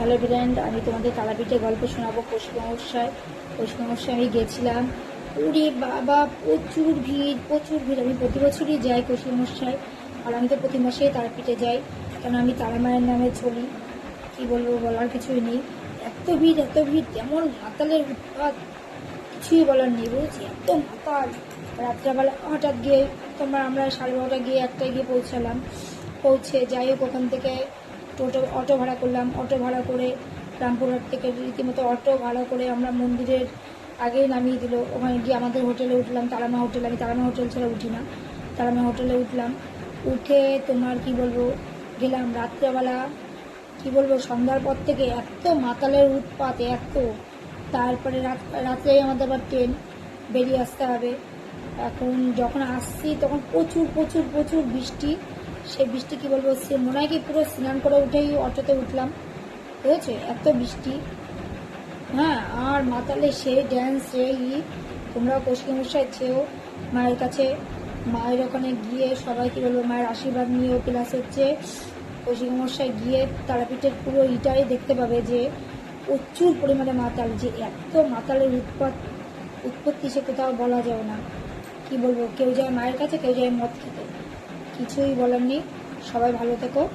Hello brand আমি তোমাদের তারাপীঠে গল্প শোনাবো। পশ্চিমবঙ্গসায় পশ্চিমবঙ্গসায় আমি গেছিলাম। ওরে বাবা, প্রচুর ভিড় প্রচুর ভিড়। আমি প্রতি বছরই যাই পশ্চিমবঙ্গসায় আর আমি তো প্রতি মাসেই তারাপীঠে যাই কারণ আমি তারা মায়ের নামে চলি। কী বলব, বলার কিছুই নেই। এত ভিড় এত ভিড় তেমন মাতালের উৎপাত। কিছুই বলার নেই, বুঝেছি? এত মাতাল রাত্রেবেলা হঠাৎ গিয়ে তোমার, আমরা সাড়ে বারোটা গিয়ে একটায় গিয়ে পৌঁছালাম। পৌঁছে যাই হোক ওখান থেকে। টোটো, অটো ভাড়া করলাম। অটো ভাড়া করে রামপুরহাট থেকে রীতিমতো অটো ভাড়া করে আমরা মন্দিরের আগেই নামিয়ে দিল। ওখানে গিয়ে আমাদের হোটেলে উঠলাম, তারামা হোটেল। আমি তারামা হোটেল ছাড়া উঠি না। তারামা হোটেলে উঠলাম। উঠে তোমার কি বলব, গেলাম রাত্রেবেলা, কি বলব, সন্ধ্যার পর থেকে এত মাতালের উৎপাত, এত। তারপরে রাত, রাত্রেই আমাদের আবার ট্রেন বেরিয়ে আসতে হবে। এখন যখন আসছি, তখন প্রচুর প্রচুর প্রচুর বৃষ্টি। সে বৃষ্টি কি বলব, সে মনে হয় কি পুরো স্নান করে উঠেই অটোতে উঠলাম। বুঝেছ? এত বৃষ্টি। হ্যাঁ আর মাতালে সে ড্যান্স সে ই। তোমরা পশ্চিমবঙ্গের চেয়েও মায়ের কাছে। মায়ের ওখানে গিয়ে সবাই কি বলব, মায়ের আশীর্বাদ নিয়েও প্লাস হচ্ছে পশ্চিমবঙ্গসায় গিয়ে তারাপীঠের পুরো ইটাই দেখতে পাবে যে প্রচুর পরিমাণে মাতাল, যে এত মাতালের উৎপাত উৎপত্তি সে কোথাও বলা যাবে না। কি বলব? কেউ যায় মায়ের কাছে, কেউ যায় মদ খেতে। কিছুই বলার নেই। সবাই ভালো থেকো।